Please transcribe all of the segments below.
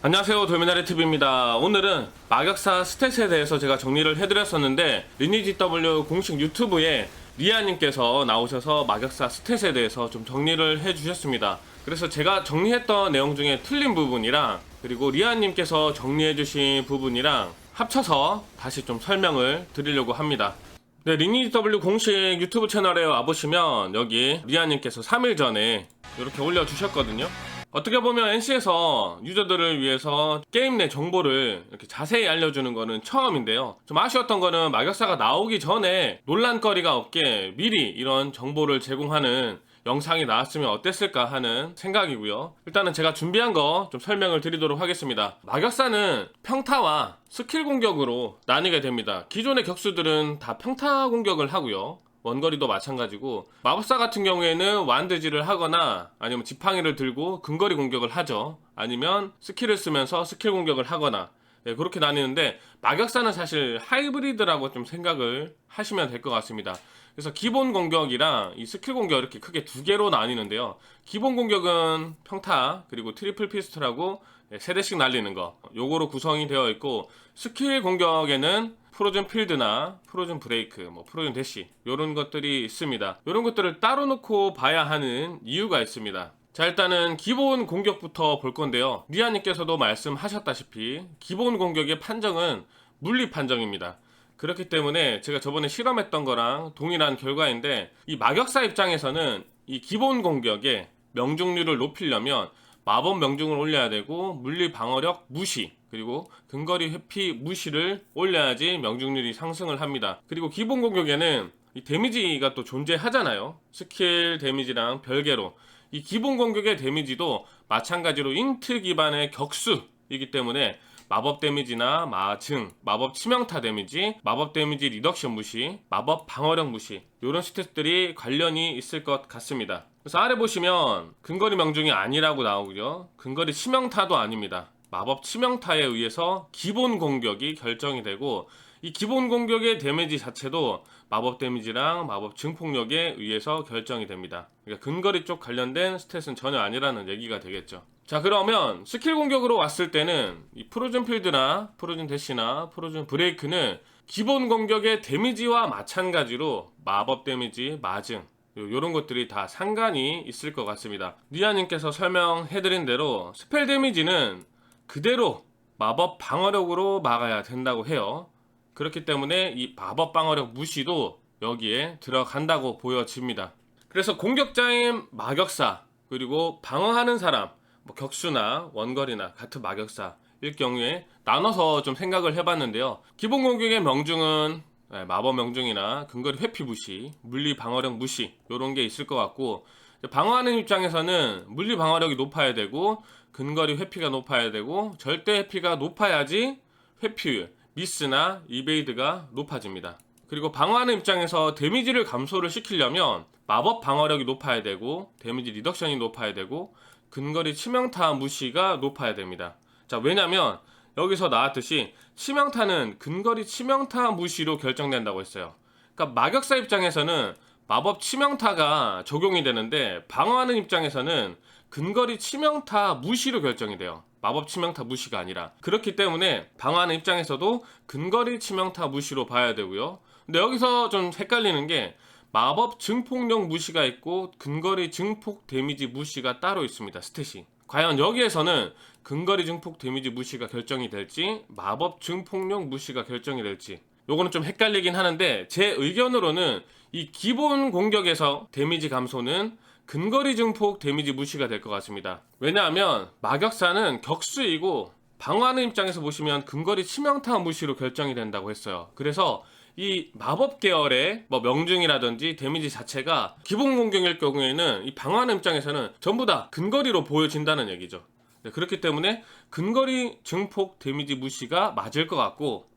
안녕하세요 돌미나리 TV입니다. 오늘은 마격사 스탯에 대해서 제가 정리를 해드렸었는데 리니지 W 공식 유튜브에 리아님께서 나오셔서 마격사 스탯에 대해서 좀 정리를 해주셨습니다. 그래서 제가 정리했던 내용 중에 틀린 부분이랑 그리고 리아님께서 정리해주신 부분이랑 합쳐서 다시 좀 설명을 드리려고 합니다. 네, 리니지 W 공식 유튜브 채널에 와보시면 여기 리아님께서 3일 전에 이렇게 올려주셨거든요. 어떻게 보면 NC에서 유저들을 위해서 게임 내 정보를 이렇게 자세히 알려주는 거는 처음인데요. 좀 아쉬웠던 거는 마격사가 나오기 전에 논란거리가 없게 미리 이런 정보를 제공하는 영상이 나왔으면 어땠을까 하는 생각이고요. 일단은 제가 준비한 거 좀 설명을 드리도록 하겠습니다. 마격사는 평타와 스킬 공격으로 나뉘게 됩니다. 기존의 격수들은 다 평타 공격을 하고요. 원거리도 마찬가지고 마법사 같은 경우에는 완드질을 하거나 아니면 지팡이를 들고 근거리 공격을 하죠. 아니면 스킬을 쓰면서 스킬 공격을 하거나 네, 그렇게 나뉘는데 마격사는 사실 하이브리드라고 좀 생각을 하시면 될 것 같습니다. 그래서 기본 공격이랑 이 스킬 공격 이렇게 크게 두 개로 나뉘는데요. 기본 공격은 평타 그리고 트리플 피스트라고 네, 세 대씩 날리는 거 요거로 구성이 되어 있고 스킬 공격에는 프로즌 필드나 프로즌 브레이크, 뭐 프로즌 대시 이런 것들이 있습니다. 이런 것들을 따로 놓고 봐야 하는 이유가 있습니다. 자 일단은 기본 공격부터 볼 건데요. 리아님께서도 말씀하셨다시피 기본 공격의 판정은 물리 판정입니다. 그렇기 때문에 제가 저번에 실험했던 거랑 동일한 결과인데 이 마격사 입장에서는 이 기본 공격의 명중률을 높이려면 마법 명중을 올려야 되고 물리 방어력 무시 그리고 근거리 회피 무시를 올려야지 명중률이 상승을 합니다. 그리고 기본 공격에는 이 데미지가 또 존재하잖아요. 스킬 데미지랑 별개로 이 기본 공격의 데미지도 마찬가지로 인트 기반의 격수이기 때문에 마법 데미지나 마증, 마법 치명타 데미지, 마법 데미지 리덕션 무시, 마법 방어력 무시 이런 스탯들이 관련이 있을 것 같습니다. 그래서 아래 보시면 근거리 명중이 아니라고 나오고요. 근거리 치명타도 아닙니다. 마법 치명타에 의해서 기본 공격이 결정이 되고 이 기본 공격의 데미지 자체도 마법 데미지랑 마법 증폭력에 의해서 결정이 됩니다. 그러니까 근거리 쪽 관련된 스탯은 전혀 아니라는 얘기가 되겠죠. 자 그러면 스킬 공격으로 왔을 때는 이 프로즌 필드나 프로즌 대시나 프로즌 브레이크는 기본 공격의 데미지와 마찬가지로 마법 데미지, 마증 이런 것들이 다 상관이 있을 것 같습니다. 리아님께서 설명해드린 대로 스펠 데미지는 그대로 마법 방어력으로 막아야 된다고 해요. 그렇기 때문에 이 마법 방어력 무시도 여기에 들어간다고 보여집니다. 그래서 공격자인 마격사 그리고 방어하는 사람 뭐 격수나 원거리나 같은 마격사일 경우에 나눠서 좀 생각을 해봤는데요. 기본 공격의 명중은 네, 마법 명중이나 근거리 회피 무시, 물리 방어력 무시 이런 게 있을 것 같고 방어하는 입장에서는 물리 방어력이 높아야 되고 근거리 회피가 높아야 되고 절대 회피가 높아야지 회피율, 미스나 이베이드가 높아집니다. 그리고 방어하는 입장에서 데미지를 감소를 시키려면 마법 방어력이 높아야 되고 데미지 리덕션이 높아야 되고 근거리 치명타 무시가 높아야 됩니다. 자, 왜냐면 여기서 나왔듯이 치명타는 근거리 치명타 무시로 결정된다고 했어요. 그러니까 마격사 입장에서는 마법 치명타가 적용이 되는데 방어하는 입장에서는 근거리 치명타 무시로 결정이 돼요. 마법 치명타 무시가 아니라 그렇기 때문에 방어하는 입장에서도 근거리 치명타 무시로 봐야 되고요. 근데 여기서 좀 헷갈리는 게 마법 증폭력 무시가 있고 근거리 증폭 데미지 무시가 따로 있습니다. 스탯이. 과연 여기에서는 근거리 증폭 데미지 무시가 결정이 될지 마법 증폭력 무시가 결정이 될지 요거는 좀 헷갈리긴 하는데 제 의견으로는 이 기본 공격에서 데미지 감소는 근거리 증폭 데미지 무시가 될 것 같습니다. 왜냐하면 마격사는 격수이고 방어하는 입장에서 보시면 근거리 치명타 무시로 결정이 된다고 했어요. 그래서 이 마법 계열의 뭐 명중이라든지 데미지 자체가 기본 공격일 경우에는 이 방어하는 입장에서는 전부 다 근거리로 보여진다는 얘기죠. 네, 그렇기 때문에 근거리 증폭 데미지 무시가 맞을 것 같고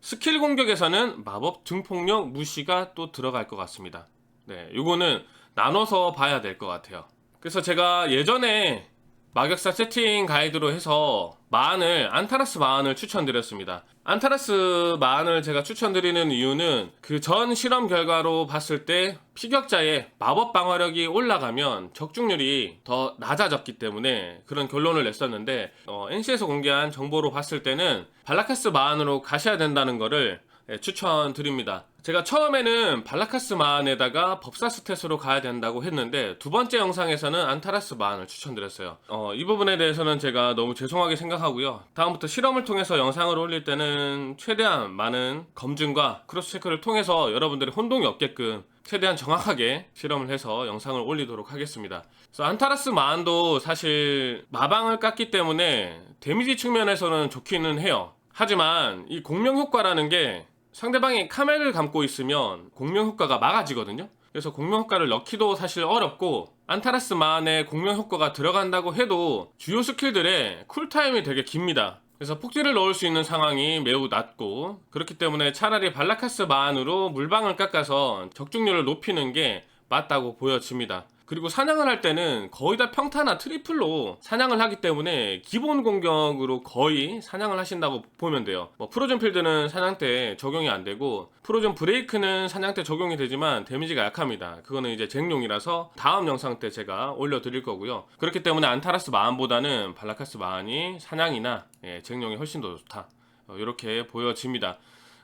스킬 공격에서는 마법 증폭력 무시가 또 들어갈 것 같습니다. 네, 요거는 나눠서 봐야 될 것 같아요. 그래서 제가 예전에 마격사 세팅 가이드로 해서 마안을 안타라스 마안을 추천드렸습니다. 안타라스 마안을 제가 추천드리는 이유는 그 전 실험 결과로 봤을 때 피격자의 마법 방어력이 올라가면 적중률이 더 낮아졌기 때문에 그런 결론을 냈었는데 NC에서 공개한 정보로 봤을 때는 발라카스 마안으로 가셔야 된다는 거를 예, 추천드립니다. 제가 처음에는 발라카스 마안에다가 법사 스탯으로 가야 된다고 했는데 두 번째 영상에서는 안타라스 마안을 추천드렸어요. 어, 이 부분에 대해서는 제가 너무 죄송하게 생각하고요. 다음부터 실험을 통해서 영상을 올릴 때는 최대한 많은 검증과 크로스 체크를 통해서 여러분들의 혼동이 없게끔 최대한 정확하게 실험을 해서 영상을 올리도록 하겠습니다. 그래서 안타라스 마안도 사실 마방을 깠기 때문에 데미지 측면에서는 좋기는 해요. 하지만 이 공명 효과라는 게 상대방이 카메를 감고 있으면 공명 효과가 막아지거든요. 그래서 공명 효과를 넣기도 사실 어렵고 안타라스만의 공명 효과가 들어간다고 해도 주요 스킬들의 쿨타임이 되게 깁니다. 그래서 폭지를 넣을 수 있는 상황이 매우 낮고 그렇기 때문에 차라리 발라카스만으로 물방을 깎아서 적중률을 높이는 게 맞다고 보여집니다. 그리고 사냥을 할 때는 거의 다 평타나 트리플로 사냥을 하기 때문에 기본 공격으로 거의 사냥을 하신다고 보면 돼요. 뭐 프로즌 필드는 사냥 때 적용이 안 되고 프로즌 브레이크는 사냥 때 적용이 되지만 데미지가 약합니다. 그거는 이제 쟁용이라서 다음 영상 때 제가 올려드릴 거고요. 그렇기 때문에 안타라스 마안보다는 발라카스 마안이 사냥이나 예, 쟁용이 훨씬 더 좋다. 어, 이렇게 보여집니다.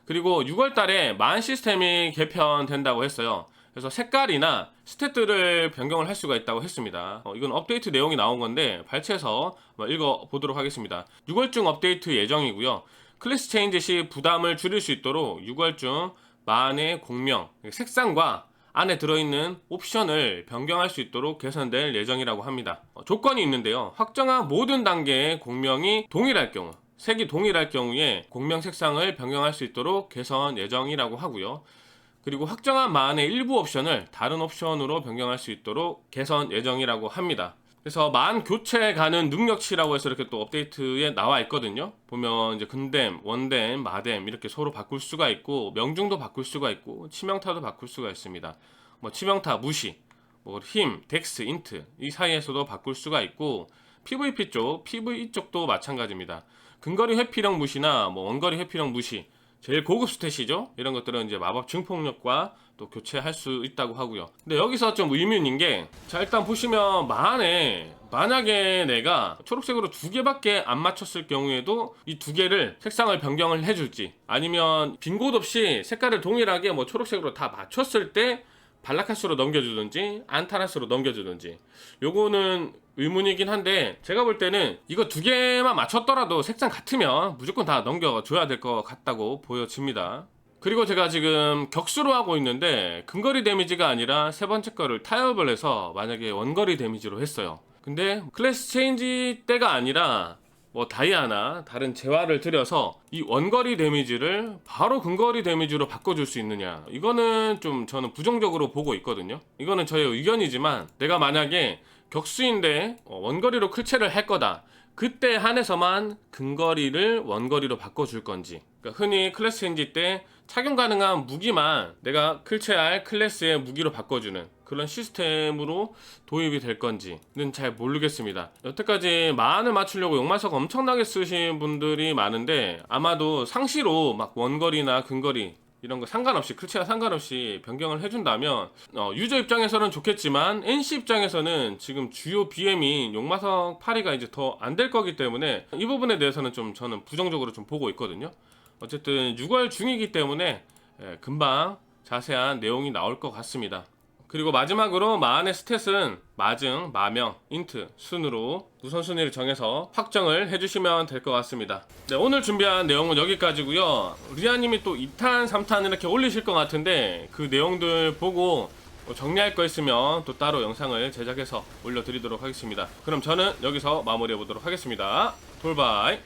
그리고 6월 달에 마안 시스템이 개편된다고 했어요. 그래서 색깔이나 스탯들을 변경을 할 수가 있다고 했습니다. 어, 이건 업데이트 내용이 나온 건데 발췌해서 읽어 보도록 하겠습니다. 6월 중 업데이트 예정이고요. 클래스 체인지 시 부담을 줄일 수 있도록 6월 중 만의 공명, 색상과 안에 들어있는 옵션을 변경할 수 있도록 개선될 예정이라고 합니다. 어, 조건이 있는데요. 확정한 모든 단계의 공명이 동일할 경우, 색이 동일할 경우에 공명 색상을 변경할 수 있도록 개선 예정이라고 하고요. 그리고 확정한 마안의 일부 옵션을 다른 옵션으로 변경할 수 있도록 개선 예정이라고 합니다. 그래서 마안 교체 가는 능력치라고 해서 이렇게 또 업데이트에 나와 있거든요. 보면 이제 근댐, 원댐, 마댐 이렇게 서로 바꿀 수가 있고 명중도 바꿀 수가 있고 치명타도 바꿀 수가 있습니다. 뭐 치명타 무시, 뭐 힘, 덱스, 인트 이 사이에서도 바꿀 수가 있고 PVP 쪽, PVE 쪽도 마찬가지입니다. 근거리 회피력 무시나 뭐 원거리 회피력 무시 제일 고급 스탯이죠. 이런 것들은 이제 마법 증폭력과 또 교체할 수 있다고 하고요. 근데 여기서 좀 의문인 게, 자, 일단 보시면 만에 만약에 내가 초록색으로 두 개밖에 안 맞췄을 경우에도 이 두 개를 색상을 변경을 해줄지, 아니면 빈 곳 없이 색깔을 동일하게 뭐 초록색으로 다 맞췄을 때 발라카스로 넘겨주든지 안타라스로 넘겨주든지 요거는 의문이긴 한데 제가 볼 때는 이거 두 개만 맞췄더라도 색상 같으면 무조건 다 넘겨줘야 될 것 같다고 보여집니다. 그리고 제가 지금 격수로 하고 있는데 근거리 데미지가 아니라 세 번째 거를 타협을 해서 만약에 원거리 데미지로 했어요. 근데 클래스 체인지 때가 아니라 뭐 다이아나 다른 재화를 들여서 이 원거리 데미지를 바로 근거리 데미지로 바꿔줄 수 있느냐. 이거는 좀 저는 부정적으로 보고 있거든요. 이거는 저의 의견이지만 내가 만약에 격수인데 어, 원거리로 클체를 할 거다 그때 한해서만 근거리를 원거리로 바꿔줄 건지 그러니까 흔히 클래스 체인지 때 착용 가능한 무기만 내가 클체할 클래스의 무기로 바꿔주는 그런 시스템으로 도입이 될 건지는 잘 모르겠습니다. 여태까지 마안을 맞추려고 용마석 엄청나게 쓰신 분들이 많은데 아마도 상시로 막 원거리나 근거리 이런 거 상관없이 클체와 상관없이 변경을 해준다면 어, 유저 입장에서는 좋겠지만 NC 입장에서는 지금 주요 BM인 용마석 파리가 이제 더 안 될 거기 때문에 이 부분에 대해서는 좀 저는 부정적으로 좀 보고 있거든요. 어쨌든 6월 중이기 때문에 예, 금방 자세한 내용이 나올 것 같습니다. 그리고 마지막으로 마안의 스탯은 마증, 마명, 인트 순으로 우선순위를 정해서 확정을 해주시면 될 것 같습니다. 네, 오늘 준비한 내용은 여기까지고요. 리아님이 또 2탄, 3탄 이렇게 올리실 것 같은데 그 내용들 보고 뭐 정리할 거 있으면 또 따로 영상을 제작해서 올려드리도록 하겠습니다. 그럼 저는 여기서 마무리해 보도록 하겠습니다. 돌바이.